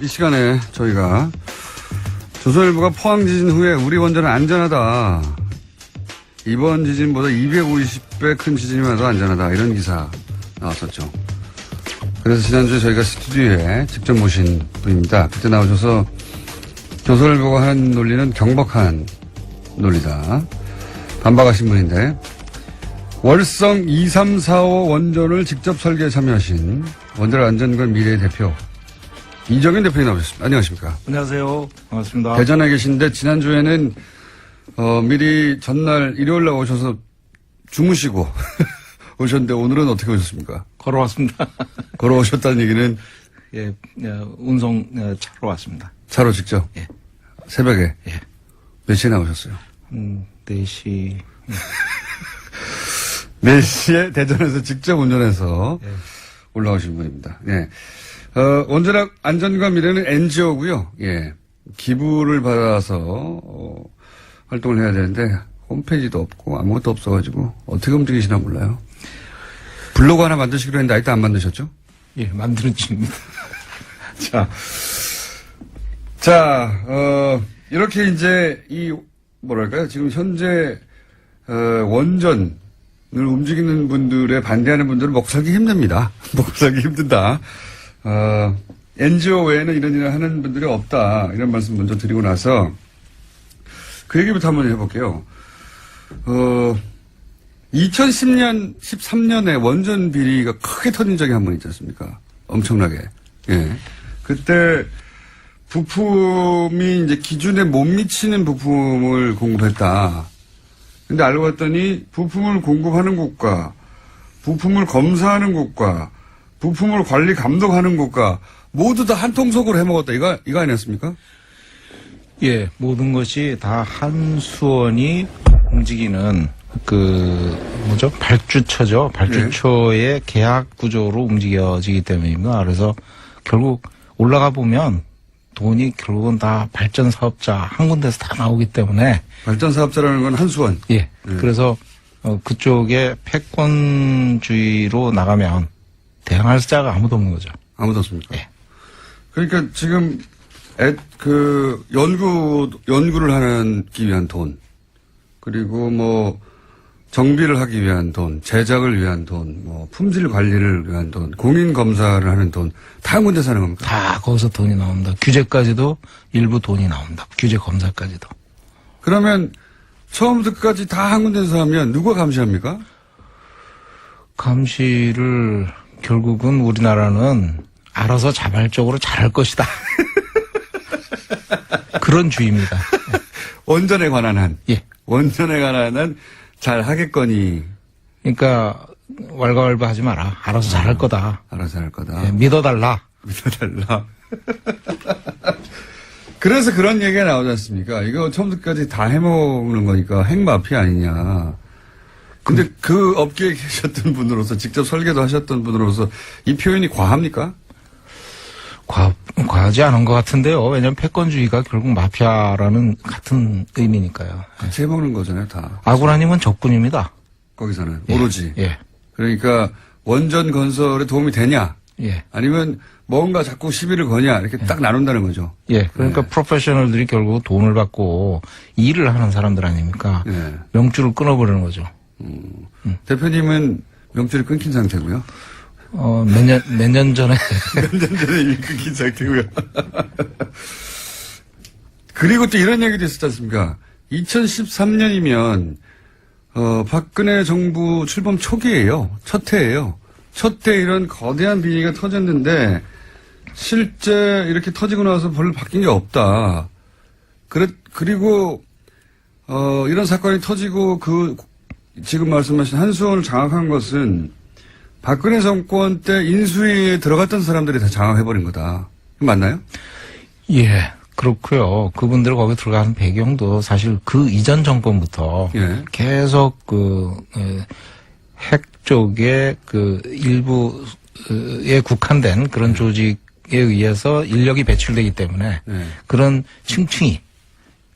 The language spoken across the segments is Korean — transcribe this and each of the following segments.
이 시간에 저희가 조선일보가 포항 지진 후에 우리 원전은 안전하다. 이번 지진보다 250배 큰 지진이면 더 안전하다. 이런 기사 나왔었죠. 그래서 지난주에 저희가 스튜디오에 직접 모신 분입니다. 그때 나오셔서 조선일보가 하는 논리는 경박한 논리다. 반박하신 분인데 월성 2345 원전을 직접 설계에 참여하신 원전 안전관 미래의 대표 이정현 대표님 나오셨습니다. 안녕하십니까. 안녕하세요. 반갑습니다. 대전에 계신데 지난주에는 어, 미리 전날 일요일 날 오셔서 주무시고 오셨는데 오늘은 어떻게 오셨습니까? 걸어왔습니다. 걸어오셨다는 얘기는 예, 예, 운송 예, 차로 왔습니다. 차로 직접 예. 새벽에 예. 몇 시에 나오셨어요? 음, 4시. 4시에 대전에서 직접 운전해서 올라오신 분입니다. 예. 어, 원전학 안전과 미래는 NGO고요. 예. 기부를 받아서 어, 활동을 해야 되는데 홈페이지도 없고 아무것도 없어가지고 어떻게 움직이시나 몰라요. 블로그 하나 만드시기로 했는데 아직도 안 만드셨죠? 예, 만드는 중입니다. 자, 자, 어, 이렇게 이제 이, 뭐랄까요. 지금 현재, 어, 원전을 움직이는 분들의 반대하는 분들은 먹고 살기 힘듭니다. 먹고 살기 힘든다. 어, NGO 외에는 이런 일을 하는 분들이 없다. 이런 말씀 먼저 드리고 나서 그 얘기부터 한번 해볼게요. 어, 2010년, 13년에 원전 비리가 크게 터진 적이 한 번 있지 않습니까? 엄청나게. 예. 그때 부품이 이제 기준에 못 미치는 부품을 공급했다. 근데 알고 봤더니 부품을 공급하는 곳과 부품을 검사하는 곳과 부품을 관리 감독하는 곳과 모두 다 한 통속으로 해먹었다. 이거, 이거 아니었습니까? 예, 모든 것이 다 한수원이 움직이는 그 뭐죠 발주처죠 발주처의 계약 구조로 움직여지기 때문입니다. 그래서 결국 올라가 보면 돈이 결국은 다 발전 사업자 한 군데서 다 나오기 때문에 발전 사업자라는 건 한수원. 예. 그래서 어, 그쪽에 패권주의로 나가면 대항할 자가 아무도 없는 거죠. 아무도 없습니까? 예. 그러니까 지금 애, 그 연구 연구를 하기 위한 돈 그리고 뭐 정비를 하기 위한 돈, 제작을 위한 돈, 뭐 품질 관리를 위한 돈, 공인 검사를 하는 돈다한 군데 사는 겁니까? 다 거기서 돈이 나옵니다. 규제까지도 일부 돈이 나옵니다. 규제 검사까지도. 그러면 처음부터 끝까지 다 한 군데서 하면 누가 감시합니까? 감시를 결국은 우리나라는 알아서 자발적으로 잘할 것이다. 그런 주의입니다. 원전에 관한 한 예. 원전에 관한 한 잘 하겠거니 그러니까 왈가왈부 하지 마라. 알아서 잘할 거다. 알아서 할 거다. 예, 믿어달라. 믿어달라. 그래서 그런 얘기가 나오지 않습니까? 이거 처음부터까지 다 해먹는 거니까 핵마피아 아니냐. 근데 그 업계에 계셨던 분으로서 직접 설계도 하셨던 분으로서 이 표현이 과합니까? 과, 과하지 않은 것 같은데요. 왜냐하면 패권주의가 결국 마피아라는 같은 의미니까요. 같이 해먹는 거잖아요, 다. 아구라님은 적군입니다. 거기서는. 예. 오로지. 예. 그러니까 원전 건설에 도움이 되냐? 예. 아니면 뭔가 자꾸 시비를 거냐? 이렇게 딱 나눈다는 거죠. 예. 그러니까 프로페셔널들이 결국 돈을 받고 일을 하는 사람들 아닙니까? 예. 명줄을 끊어버리는 거죠. 대표님은 명줄이 끊긴 상태고요. 어, 몇 년, 몇 년 전에. 몇 년 전에 이미 끊긴 상태고요. 그리고 또 이런 얘기도 있었지 않습니까? 2013년이면 어, 박근혜 정부 출범 초기예요. 첫 해예요. 첫 해 이런 거대한 비리가 터졌는데 실제 이렇게 터지고 나서 별로 바뀐 게 없다. 그래, 그리고 어, 이런 사건이 터지고 그 지금 말씀하신 한수원을 장악한 것은 박근혜 정권 때 인수위에 들어갔던 사람들이 다 장악해버린 거다. 맞나요? 예. 그렇고요. 그분들 거기 들어가는 배경도 사실 그 이전 정권부터 예. 계속 그, 에, 핵 쪽에 그 일부에 국한된 그런 조직에 의해서 인력이 배출되기 때문에 네. 그런 층층이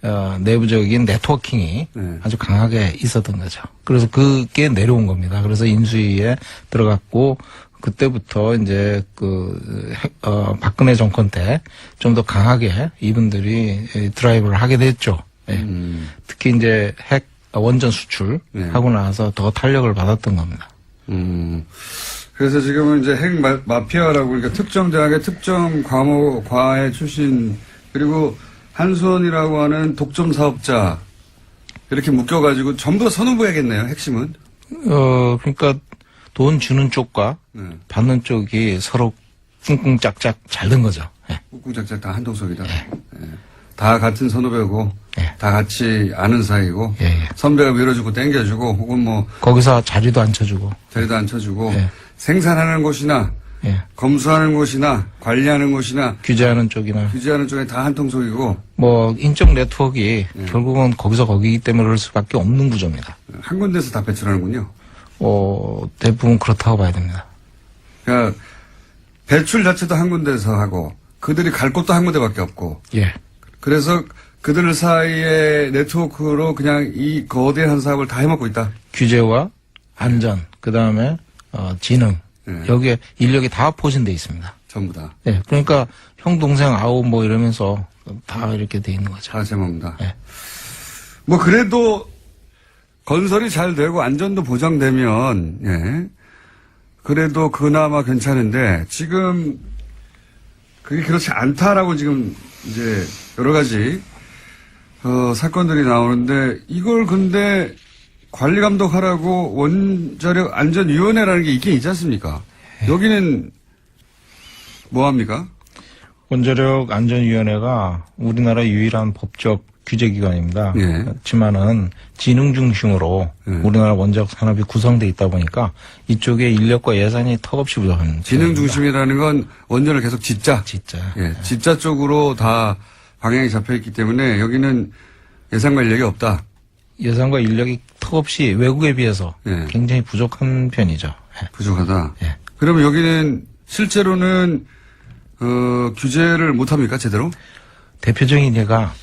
어, 내부적인 네트워킹이 네. 아주 강하게 있었던 거죠. 그래서 그게 내려온 겁니다. 그래서 인수위에 들어갔고 그때부터 이제 그 핵- 어, 박근혜 정권 때 좀 더 강하게 이분들이 예, 드라이브를 하게 됐죠. 예. 음, 특히 이제 핵 원전 수출 네. 하고 나서 더 탄력을 받았던 겁니다. 음. 그래서 지금은 이제 핵 마, 마피아라고 그러니까 특정 대학의 특정 과목 과외 출신 그리고 한수원이라고 하는 독점 사업자 이렇게 묶여가지고 전부 다 선후부야겠네요. 핵심은. 어 그러니까 돈 주는 쪽과 네. 받는 쪽이 서로 꿍꿍짝짝 잘 된 거죠. 예. 꾹꾹짝짝 다 한동석이다. 예. 다 같은 선후배고 예. 다 같이 아는 사이고 예, 예. 선배가 밀어주고 땡겨주고 혹은 뭐 거기서 자리도 안 쳐주고. 자리도 안 쳐주고 예. 생산하는 곳이나 예. 검수하는 곳이나 관리하는 곳이나 규제하는 쪽이나 규제하는 쪽에 다 한 통속이고 뭐 인적 네트워크가 예. 결국은 거기서 거기기 때문에 그럴 수밖에 없는 구조입니다. 한 군데서 다 배출하는군요. 어, 대부분 그렇다고 봐야 됩니다. 그러니까 배출 자체도 한 군데서 하고 그들이 갈 곳도 한 군데밖에 없고 예. 그래서 그들 사이의 네트워크로 그냥 이 거대한 사업을 다 해먹고 있다. 규제와 안전, 그 다음에 어, 지능 예. 여기에 인력이 다 포진돼 있습니다. 전부 다. 예. 그러니까 형 동생 아우 뭐 이러면서 다 이렇게 돼 있는 거죠. 다 제목입니다. 예. 뭐 그래도 건설이 잘 되고 안전도 보장되면 예. 그래도 그나마 괜찮은데 지금 그게 그렇지 않다라고 지금 이제 여러 가지 어, 사건들이 나오는데 이걸 근데 관리 감독하라고 원자력 안전위원회라는 게 있긴 있지 않습니까? 여기는 뭐 합니까? 원자력 안전위원회가 우리나라 유일한 법적 규제기관입니다. 예. 그렇지만은 지능 중심으로 예. 우리나라 원자력 산업이 구성돼 있다 보니까 이쪽에 인력과 예산이 턱없이 부족합니다. 지능 중심이라는 건 원전을 계속 짓자. 진짜. 예, 진짜 쪽으로 다 방향이 잡혀 있기 때문에 여기는 예산 관력이 없다. 예산과 인력이 턱없이 외국에 비해서 예. 굉장히 부족한 편이죠. 예. 부족하다. 예. 그러면 여기는 실제로는 어, 규제를 못 합니까 제대로? 대표적인 예가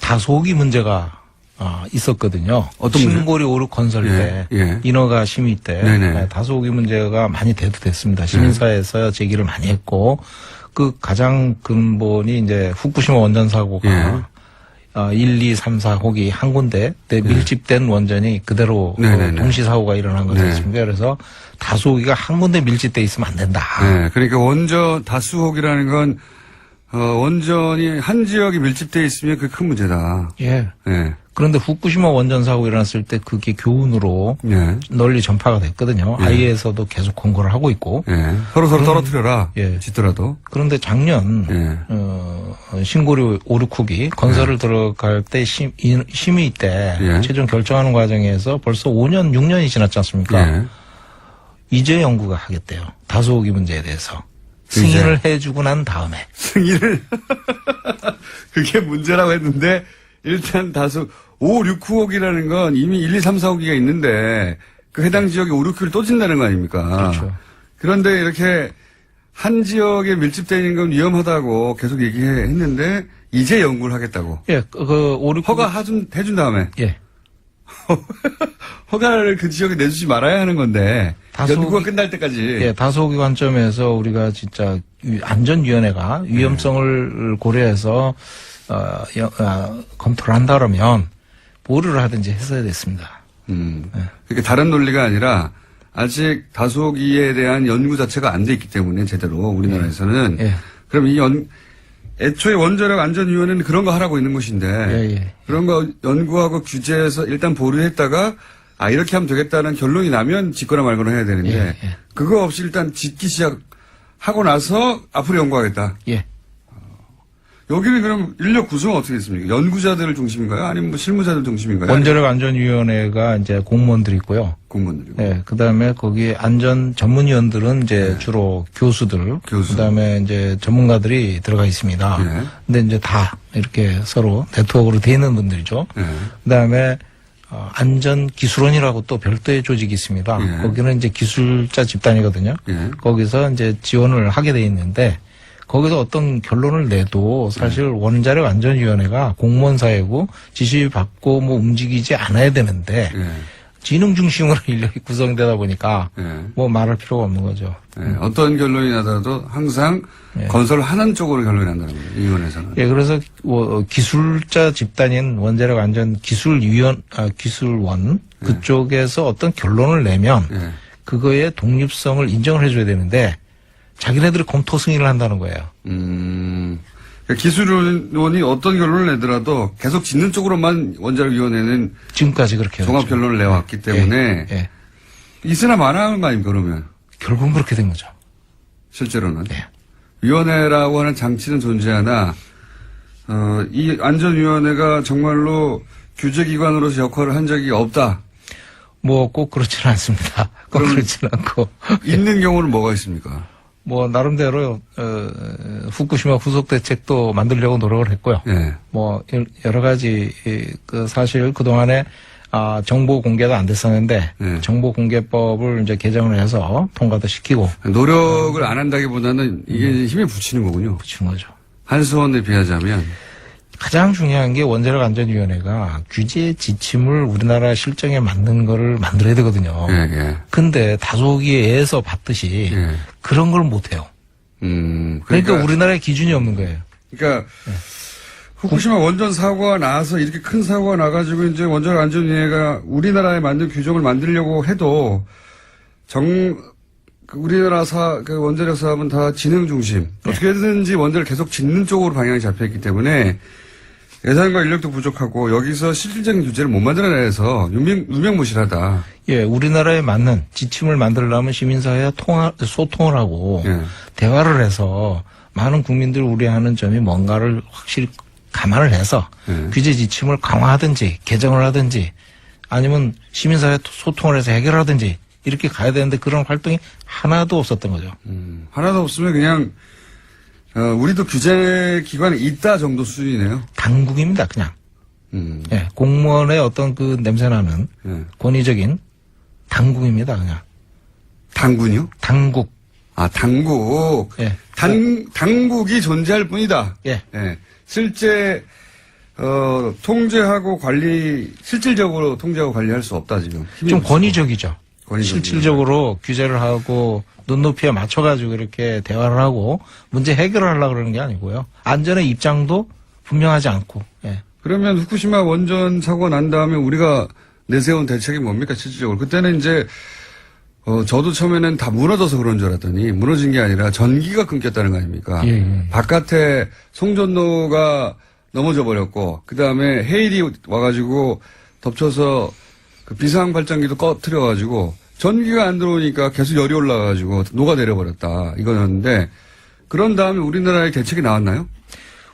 다소기 문제가 아, 있었거든요. 어떤? 신고리 오륙 건설 때 예, 예. 인허가 심의 때 네네. 네, 다소기 문제가 많이 대두됐습니다. 시민사회에서 제기를 많이 했고 그 가장 근본이 이제 후쿠시마 원전 사고가 예. 어, 1, 2, 3, 4 거기 한 군데 내 밀집된 원전이 그대로 어. 동시 사고가 일어난 거지 네. 않습니까? 그래서 다소기가 한 군데 밀집돼 있으면 안 된다. 네, 그러니까 원전 다수혹이라는 건 어, 원전이 한 지역에 밀집돼 있으면 그게 큰 문제다. 예. 네, 그런데 후쿠시마 원전 사고 일어났을 때 그게 교훈으로 네, 널리 전파가 됐거든요. 아이에서도 계속 권고를 하고 있고. 네. 서로 서로 떨어뜨려라. 예. 짓더라도. 그런데 작년 예. 어, 신고리 오르쿠기 건설을 들어갈 때 심, 인- 심의 때 예. 최종 결정하는 과정에서 벌써 5년 6년이 지났지 않습니까? 예. 이제 연구가 하겠대요. 다소오기 문제에 대해서 이제. 승인을 해주고 난 다음에 승인을 그게 문제라고 했는데 일단 다수 5, 6, 9억이라는 건 이미 1, 2, 3, 4억이가 있는데 그 해당 지역에 5, 6호를 또 진다는 거 아닙니까? 그렇죠. 그런데 이렇게 한 지역에 밀집되어 있는 건 위험하다고 계속 얘기했는데 이제 연구를 하겠다고. 예, 그, 그 오르쿠 허가 하준, 해준 다음에 예. 허가를 그 지역에 내주지 말아야 하는 건데 다소- 연구가 끝날 때까지 예, 다소기 관점에서 우리가 진짜 위- 안전위원회가 위험성을 고려해서 어, 여- 어, 검토를 한다 그 뭐를 하든지 했어야 됐습니다. 음. 네. 그게 다른 논리가 아니라 아직 다소기에 대한 연구 자체가 안 돼 있기 때문에 제대로 우리나라에서는 예. 그럼 이 연, 애초에 원자력 안전위원회는 그런 거 하라고 있는 곳인데 예, 예. 그런 거 연구하고 규제해서 일단 보류했다가 아 이렇게 하면 되겠다는 결론이 나면 짓거나 말거나 해야 되는데 예, 예. 그거 없이 일단 짓기 시작하고 나서 앞으로 연구하겠다. 예. 여기는 그럼 인력 구성은 어떻게 됐습니까? 연구자들 중심인가요? 아니면 뭐 실무자들 중심인가요? 원자력 안전위원회가 이제 공무원들이 있고요. 공무원들이고. 예, 그 다음에 거기 안전 전문위원들은 이제 주로 교수들, 네. 교수. 그 다음에 이제 전문가들이 들어가 있습니다. 예. 근데 이제 다 이렇게 서로 네트워크로 돼 있는 분들이죠. 예. 그 다음에 어, 안전기술원이라고 또 별도의 조직이 있습니다. 예. 거기는 이제 기술자 집단이거든요. 예. 거기서 이제 지원을 하게 돼 있는데 거기서 어떤 결론을 내도 사실 네. 원자력 안전위원회가 공무원 사회고 지시 받고 뭐 움직이지 않아야 되는데 예. 지능 중심으로 인력이 구성되다 보니까 예. 뭐 말할 필요가 없는 거죠. 예, 어떤 결론이 나더라도 항상 건설하는 쪽으로 결론이 난다는 거예요. 이 위원회에서는. 예, 그래서 뭐 기술자 집단인 원자력 안전 기술위원 아, 기술원 그쪽에서 어떤 결론을 내면 예. 그거의 독립성을 인정을 해줘야 되는데 자기네들이 검토 승인을 한다는 거예요. 음, 그러니까 기술원이 어떤 결론을 내더라도 계속 짓는 쪽으로만 원자력위원회는 지금까지 그렇게 종합 해왔죠. 결론을 내왔기 때문에 예, 예. 있으나 마나 하는 거 아닙니까, 그러면? 결국은 그렇게 된 거죠. 실제로는. 네. 위원회라고 하는 장치는 존재하나, 어, 이 안전위원회가 정말로 규제기관으로서 역할을 한 적이 없다. 뭐 꼭 그렇지는 않습니다. 꼭 그렇지는 않고 있는 경우는 뭐가 있습니까? 뭐 나름대로 어, 후쿠시마 후속 대책도 만들려고 노력을 했고요. 예. 뭐 여- 여러 가지 이, 그 사실 그 동안에 아 정보 공개도 안 됐었는데 네. 정보 공개법을 이제 개정을 해서 통과도 시키고 노력을 안 한다기보다는 이게 힘에 붙이는 거군요. 붙인 거죠. 한수원에 비하자면. 가장 중요한 게 원자력 안전위원회가 규제 지침을 우리나라 실정에 맞는 거를 만들어야 되거든요. 예, 예. 근데 다소기에서 봤듯이 예. 그런 걸 못해요. 음, 그러니까, 그러니까, 우리나라에 기준이 없는 거예요. 그러니까 후쿠시마 원전 사고가 나서 이렇게 큰 사고가 나가지고 이제 원자력 안전위원회가 우리나라에 맞는 규정을 만들려고 해도 정그 우리나라 사, 그 원자력 사업은 다 지능 중심. 어떻게든지 원자를 계속 짓는 쪽으로 방향이 잡혀 있기 때문에 예산과 인력도 부족하고 여기서 실질적인 규제를 못 만들어내서 유명, 유명무실하다. 예, 우리나라에 맞는 지침을 만들려면 시민사회와 통화, 소통을 하고 예. 대화를 해서 많은 국민들 우려하는 점이 뭔가를 확실히 감안을 해서 예. 규제 지침을 강화하든지 개정을 하든지 아니면 시민사회 소통을 해서 해결하든지 이렇게 가야 되는데 그런 활동이 하나도 없었던 거죠. 음, 하나도 없으면 그냥 어, 우리도 규제 기관이 있다 정도 수준이네요. 당국입니다, 그냥. 음, 예, 공무원의 어떤 그 냄새나는 예. 권위적인 당국입니다, 그냥. 당군요? 당국. 아, 당국. 예. 당, 당국이 존재할 뿐이다. 예. 예. 실제, 어, 통제하고 관리, 실질적으로 통제하고 관리할 수 없다, 지금. 힘이 좀 없어. 권위적이죠. 실질적으로 규제를 하고 눈높이에 맞춰가지고 이렇게 대화를 하고 문제 해결을 하려고 그러는 게 아니고요. 안전의 입장도 분명하지 않고. 예. 그러면 후쿠시마 원전 사고가 난 다음에 우리가 내세운 대책이 뭡니까, 실질적으로. 그때는 이제, 어, 저도 처음에는 다 무너져서 그런 줄 알았더니, 무너진 게 아니라 전기가 끊겼다는 거 아닙니까? 예, 예. 바깥에 송전로가 넘어져 버렸고, 그 다음에 해일이 와가지고 덮쳐서 그 비상 발전기도 꺼트려 가지고, 전기가 안 들어오니까 계속 열이 올라가가지고 녹아내려 버렸다. 이거였는데, 그런 다음에 우리나라에 대책이 나왔나요?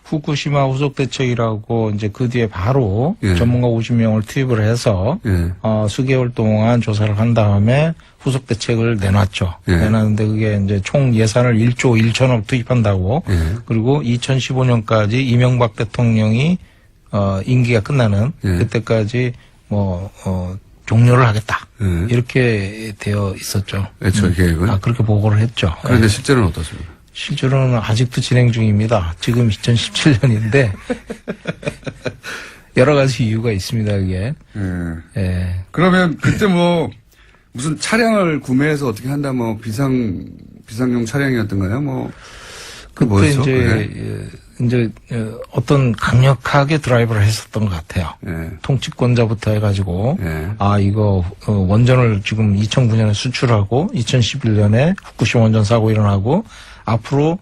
후쿠시마 후속 대책이라고 이제 그 뒤에 바로 예. 전문가 50명을 투입을 해서 예. 어, 수개월 동안 조사를 한 다음에 후속 대책을 내놨죠. 예. 내놨는데 그게 이제 총 예산을 1조 1천억 투입한다고 예. 그리고 2015년까지 이명박 대통령이 어, 임기가 끝나는 예. 그때까지 뭐 어, 종료를 하겠다 예. 이렇게 되어 있었죠. 애초에 계획은. 아 그렇게 보고를 했죠. 그런데 예. 실제로는 어떻습니까? 실제로는 아직도 진행 중입니다. 지금 2017년인데 여러 가지 이유가 있습니다. 그게 예. 예. 그러면 그때 뭐 무슨 차량을 구매해서 어떻게 한다 뭐 비상 비상용 차량이었던가요? 뭐그 그때 뭐였죠? 이제? 예, 이제 어, 어떤 강력하게 드라이브를 했었던 것 같아요. 예. 통치권자부터 해가지고 예. 아 이거 어, 원전을 지금 2009년에 수출하고 2011년에 후쿠시마 원전 사고 일어나고 앞으로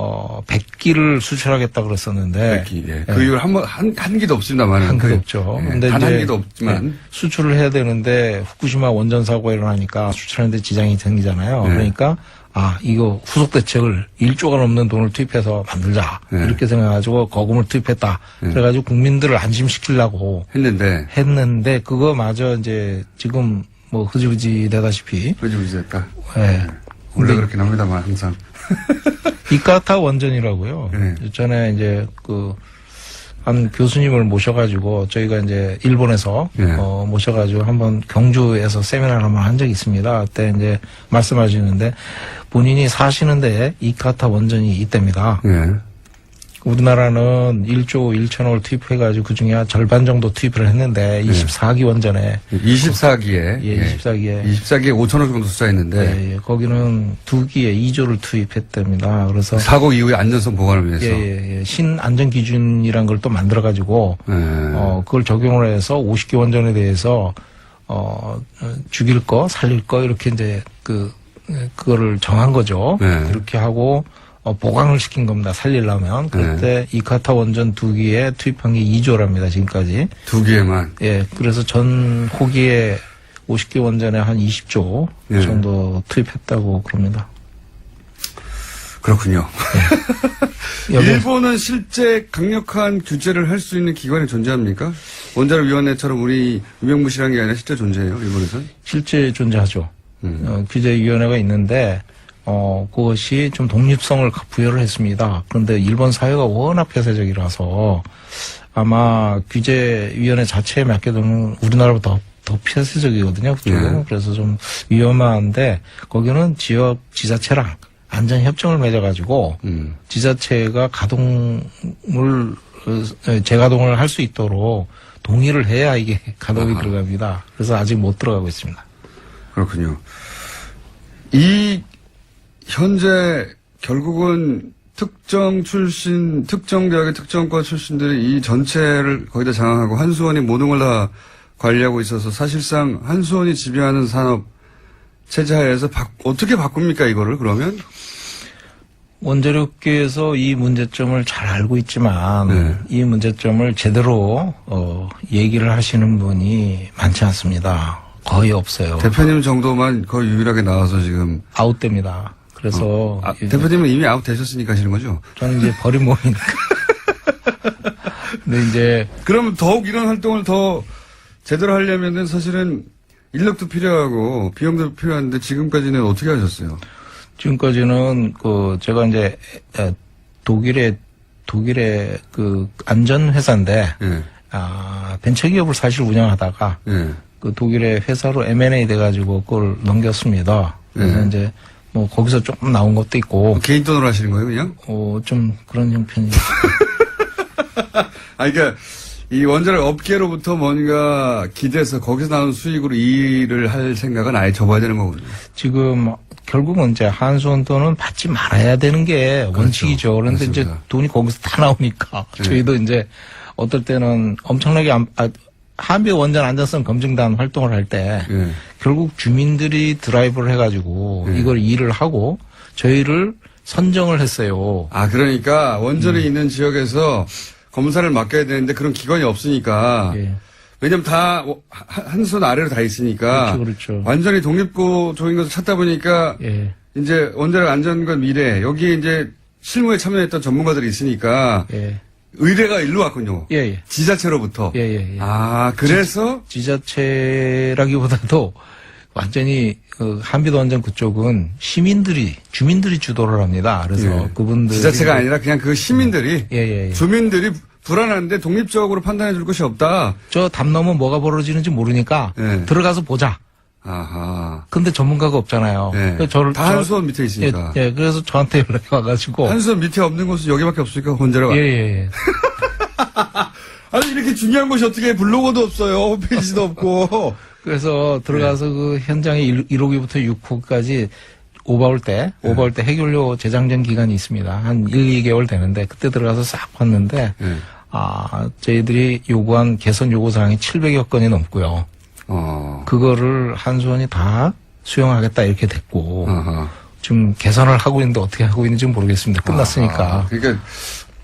어 100기를 수출하겠다 그랬었는데 백기, 예. 그 이후로 한 번, 한, 한 기도 없습니다만. 한 개도 없죠. 근데 단한 기도 없지만. 네, 수출을 해야 되는데 후쿠시마 원전 사고가 일어나니까 수출하는데 지장이 생기잖아요. 네. 그러니까 아 이거 후속 대책을 1조가 넘는 돈을 투입해서 만들자 네. 이렇게 생각해가지고 거금을 투입했다. 그래가지고 국민들을 안심시키려고 했는데, 했는데 그거마저 이제 지금 뭐 흐지부지 되다시피 흐지부지 됐다. 예. 원래 그렇긴 합니다만, 항상. 이카타 원전이라고요. 네. 전에 이제 그, 한 교수님을 모셔가지고 저희가 이제 일본에서 네. 어, 모셔가지고 한번 경주에서 세미나를 한번 한 적이 있습니다. 그때 이제 말씀하시는데 본인이 사시는데 이카타 원전이 있답니다. 예. 우리나라는 1조 1천억을 투입해가지고 그 중에 절반 정도 투입을 했는데 24기 원 전에 24기에. 예, 24기에 24기에 5천억 정도 투자했는데. 예, 예, 거기는 두 기에 2조를 투입했답니다. 그래서 사고 이후에 안전성 보관을 위해서. 예, 예, 예. 신안전 기준이란 걸 또 만들어 가지고 예. 어 그걸 적용을 해서 50개 원전에 대해서 어 어, 죽일 거 살릴 거 이렇게 이제 그 예, 그거를 정한 거죠. 네. 그렇게 하고 어, 보강을 시킨 겁니다. 살리려면 그때 네. 이카타 원전 두 기에 투입한 게 2조랍니다. 지금까지. 두 개만. 예, 그래서 전 호기에 50개 원전에 한 20조 예. 정도 투입했다고 그럽니다. 그렇군요. 여기 일본은 실제 강력한 규제를 할 수 있는 기관이 존재합니까? 원자력위원회처럼 우리 유명무실한 게 아니라 실제 존재해요, 일본에서는? 실제 존재하죠. 음. 어, 규제위원회가 있는데 어 그것이 좀 독립성을 부여를 했습니다. 그런데 일본 사회가 워낙 폐쇄적이라서 아마 규제위원회 자체에 맞게 되면 우리나라보다 더, 더 폐쇄적이거든요. 예. 그래서 좀 위험한데 거기는 지역 지자체랑 안전 협정을 맺어가지고 음. 지자체가 가동을 어, 재가동을 할 수 있도록 동의를 해야 이게 가동이 아하. 들어갑니다. 그래서 아직 못 들어가고 있습니다. 그렇군요. 이, 현재, 결국은 특정 출신, 특정 대학의 특정과 출신들이 이 전체를 거의 다 장악하고 한수원이 모든 걸 다 관리하고 있어서 사실상 한수원이 지배하는 산업 체제 하에서 바- 어떻게 바꿉니까, 이거를 그러면? 원자력계에서 이 문제점을 잘 알고 있지만 네. 이 문제점을 제대로 어, 얘기를 하시는 분이 많지 않습니다. 거의 없어요. 대표님 정도만 거의 유일하게 나와서 지금. 아웃됩니다. 그래서 아, 이제 대표님은 이미 아웃 되셨으니까 하시는 거죠? 저는 이제 버린 몸이니까. 근데 이제 그러면 더욱 이런 활동을 더 제대로 하려면은 사실은 인력도 필요하고 비용도 필요한데 지금까지는 어떻게 하셨어요? 지금까지는 그 제가 이제 에, 독일의 독일의 그 안전 회사인데 예, 아 벤처 기업을 사실 운영하다가 예. 그 독일의 회사로 M&A 돼가지고 그걸 넘겼습니다. 그래서 네. 이제 뭐 거기서 조금 나온 것도 있고 개인 돈으로 하시는 거예요, 그냥? 어 좀 그런 형편이 아, 그러니까 이 원자력 업계로부터 뭔가 기대서 거기서 나오는 수익으로 일을 할 생각은 아예 접어야 되는 거군요. 지금 결국은 이제 한수원 돈은 받지 말아야 되는 게 원칙이죠. 그런데 이제 그렇죠. 맞습니다. 돈이 거기서 다 나오니까 네. 저희도 이제 어떨 때는 엄청나게 안- 아, 한비 원전 안전성 검증단 활동을 할때 예. 결국 주민들이 드라이브를 해가지고 네. 이걸 일을 하고 저희를 선정을 했어요. 아, 그러니까 음. 원전이 있는 지역에서 검사를 맡겨야 되는데 그런 기관이 없으니까. 예. 왜냐면 다 한 손 아래로 다 있으니까. 그렇죠, 그렇죠. 완전히 독립구조인 것을 찾다 보니까 예. 이제 원자력 안전과 미래 여기에 이제 실무에 참여했던 전문가들이 있으니까 예. 의뢰가 일로 왔군요. 예, 예. 지자체로부터. 예, 예, 예. 아 그래서 지자체라기보다도 완전히 그 한비도 원전 그쪽은 시민들이 주민들이 주도를 합니다. 그래서 예. 그분들 지자체가 아니라 그냥 그 시민들이 예, 예, 예. 주민들이 불안한데 독립적으로 판단해 줄 것이 없다. 저 담 넘으면 뭐가 벌어지는지 모르니까 예. 들어가서 보자. 아하. 근데 전문가가 없잖아요. 예. 그래서 저를 다 저- 한수원 밑에 예, 있으니까. 예, 그래서 저한테 연락이 와가지고 한 수원 밑에 없는 곳은 여기밖에 없으니까 원자력. 예, 예, 예. 아니 이렇게 중요한 곳이 어떻게 블로거도 없어요. 홈페이지도 없고. 그래서 들어가서 네. 그 현장에 1, 1호기부터 6호까지 오바올 때, 네. 오바올 때 해결료 재장전 기간이 있습니다. 한 1, 2개월 되는데 그때 들어가서 싹 봤는데 예. 아, 저희들이 요구한 개선 요구 사항이 700여 건이 넘고요. 어. 그거를 한수원이 다 수용하겠다 이렇게 됐고 아하. 지금 개선을 하고 있는데 어떻게 하고 있는지 모르겠습니다. 끝났으니까. 아, 그러니까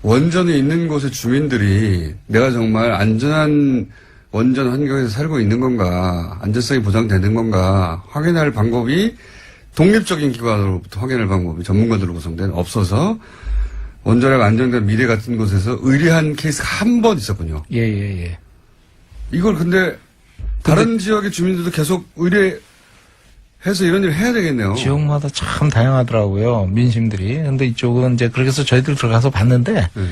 원전이 있는 곳의 주민들이 내가 정말 안전한 원전 환경에서 살고 있는 건가, 안전성이 보장되는 건가 확인할 방법이 독립적인 기관으로부터 확인할 방법이 전문가들로 구성된 없어서 원자력 안전과 미래 같은 곳에서 의뢰한 케이스가 한 번 있었군요. 예, 예, 예. 이걸 근데 다른 지역의 주민들도 계속 의뢰해서 이런 일을 해야 되겠네요. 지역마다 참 다양하더라고요. 민심들이. 근데 이쪽은 이제 그렇게 해서 저희들 들어가서 봤는데 네.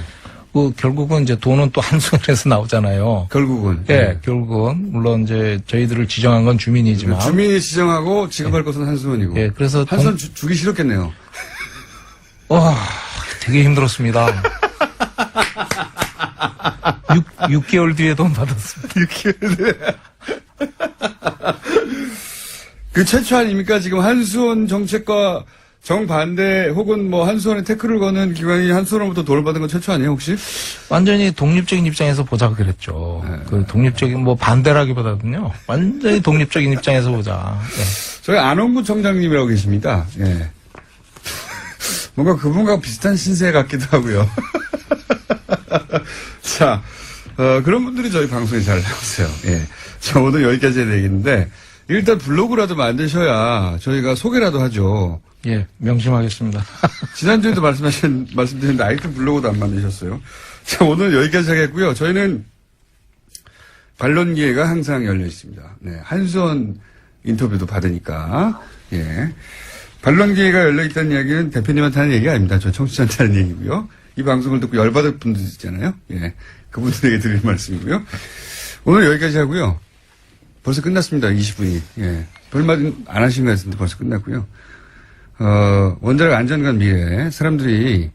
그 결국은 이제 돈은 또 한수원에서 나오잖아요. 결국은. 예, 네. 결국은 물론 이제 저희들을 지정한 건 주민이지만 주민이 지정하고 지급할 것은 한수원이고. 예, 그래서 한수원 주, 주기 싫었겠네요. 와, 되게 힘들었습니다. 육 6개월 뒤에 돈 받았습니다. 그 최초 아닙니까? 지금 한수원 정책과 정반대 혹은 뭐 한수원에 태클을 거는 기관이 한수원으로부터 돈을 받은 건 최초 아니에요, 혹시? 완전히 독립적인 입장에서 보자 그랬죠. 그 독립적인 뭐 반대라기보다는요. 완전히 독립적인 입장에서 보자. 예. 저희 안원구 청장님이라고 계십니다. 예. 뭔가 그분과 비슷한 신세 같기도 하고요. 자, 어, 그런 분들이 저희 방송에 잘 나오세요. 예. 자, 오늘 여기까지 해야 되겠는데, 일단 블로그라도 만드셔야 저희가 소개라도 하죠. 예, 명심하겠습니다. 지난주에도 말씀하신, 말씀드렸는데, 아이템 블로그도 안 만드셨어요. 자, 오늘 여기까지 하겠고요. 저희는 반론 기회가 항상 열려 있습니다. 네. 한수원 인터뷰도 받으니까, 예. 반론 기회가 열려 있다는 이야기는 대표님한테 하는 얘기가 아닙니다. 저 청취자한테 하는 얘기고요. 이 방송을 듣고 열받을 분들 있잖아요. 예. 그분들에게 드릴 말씀이고요. 오늘 여기까지 하고요. 벌써 끝났습니다. 20분이. 예. 별말 안 하신 것 같은데 벌써 끝났고요. 어, 원자력 안전관 미래 사람들이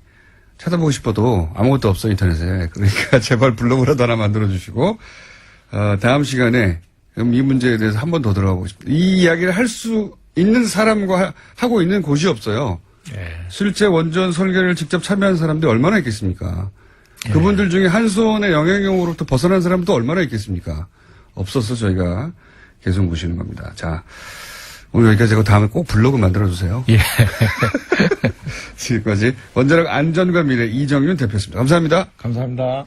찾아보고 싶어도 아무것도 없어 인터넷에 그러니까 제발 블로그라도 하나 만들어 주시고 어, 다음 시간에 그럼 이 문제에 대해서 한 번 더 들어가 보고 싶습니다. 이 이야기를 할 수 있는 사람과 하- 하고 있는 곳이 없어요. 예. 실제 원전 설계를 직접 참여한 사람들이 얼마나 있겠습니까? 그분들 중에 한수원의 영향력으로부터 벗어난 사람도 얼마나 있겠습니까? 없어서 저희가 계속 모시는 겁니다. 자, 오늘 여기까지 하고 다음에 꼭 블로그 만들어주세요. 예. 지금까지 원자력 안전과 미래 이정윤 대표였습니다. 감사합니다. 감사합니다.